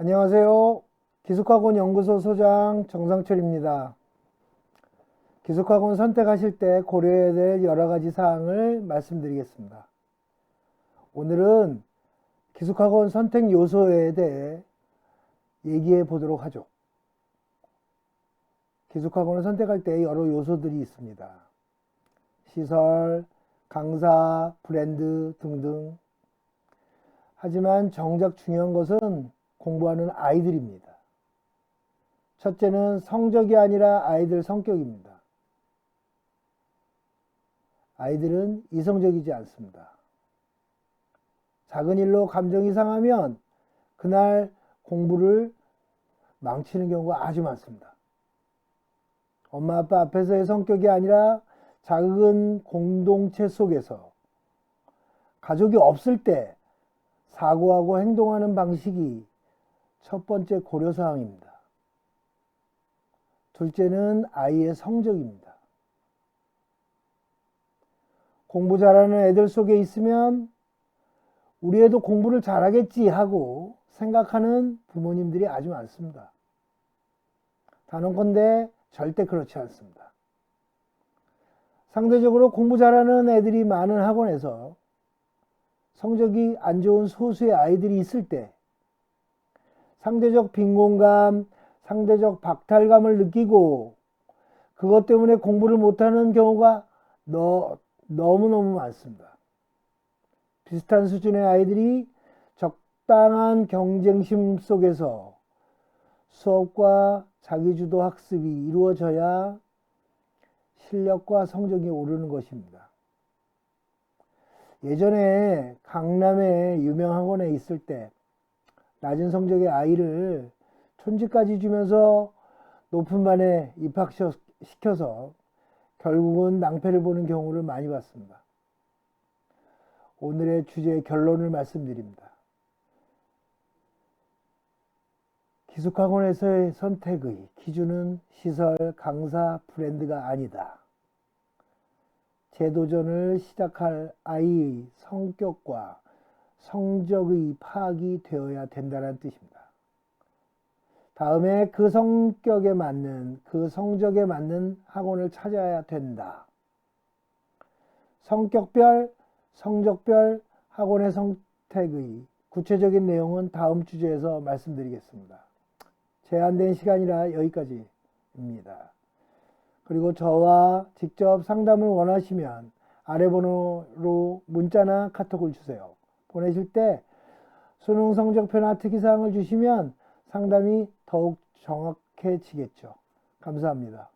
안녕하세요. 기숙학원 연구소 소장 정상철입니다. 기숙학원 선택하실 때 고려해야 될 여러 가지 사항을 말씀드리겠습니다. 오늘은 기숙학원 선택 요소에 대해 얘기해 보도록 하죠. 기숙학원을 선택할 때 여러 요소들이 있습니다. 시설, 강사, 브랜드 등등. 하지만 정작 중요한 것은 공부하는 아이들입니다. 첫째는 성적이 아니라 아이들 성격입니다. 아이들은 이성적이지 않습니다. 작은 일로 감정이 상하면 그날 공부를 망치는 경우가 아주 많습니다. 엄마 아빠 앞에서의 성격이 아니라 작은 공동체 속에서 가족이 없을 때 사고하고 행동하는 방식이 첫 번째 고려사항입니다. 둘째는 아이의 성적입니다. 공부 잘하는 애들 속에 있으면 우리 애도 공부를 잘하겠지 하고 생각하는 부모님들이 아주 많습니다. 단언컨대 절대 그렇지 않습니다. 상대적으로 공부 잘하는 애들이 많은 학원에서 성적이 안 좋은 소수의 아이들이 있을 때 상대적 빈곤감, 상대적 박탈감을 느끼고 그것 때문에 공부를 못하는 경우가 너, 너무너무 많습니다. 비슷한 수준의 아이들이 적당한 경쟁심 속에서 수업과 자기주도 학습이 이루어져야 실력과 성적이 오르는 것입니다. 예전에 강남의 유명 학원에 있을 때 낮은 성적의 아이를 촌지까지 주면서 높은 반에 입학시켜서 결국은 낭패를 보는 경우를 많이 봤습니다. 오늘의 주제의 결론을 말씀드립니다. 기숙학원에서의 선택의 기준은 시설, 강사, 브랜드가 아니다. 재도전을 시작할 아이의 성격과 성적의 파악이 되어야 된다는 뜻입니다. 다음에 그 성격에 맞는, 그 성적에 맞는 학원을 찾아야 된다. 성격별, 성적별 학원의 선택의 구체적인 내용은 다음 주제에서 말씀드리겠습니다. 제한된 시간이라 여기까지입니다. 그리고 저와 직접 상담을 원하시면 아래 번호로 문자나 카톡을 주세요. 보내실 때 수능 성적 변화 특이사항을 주시면 상담이 더욱 정확해지겠죠. 감사합니다.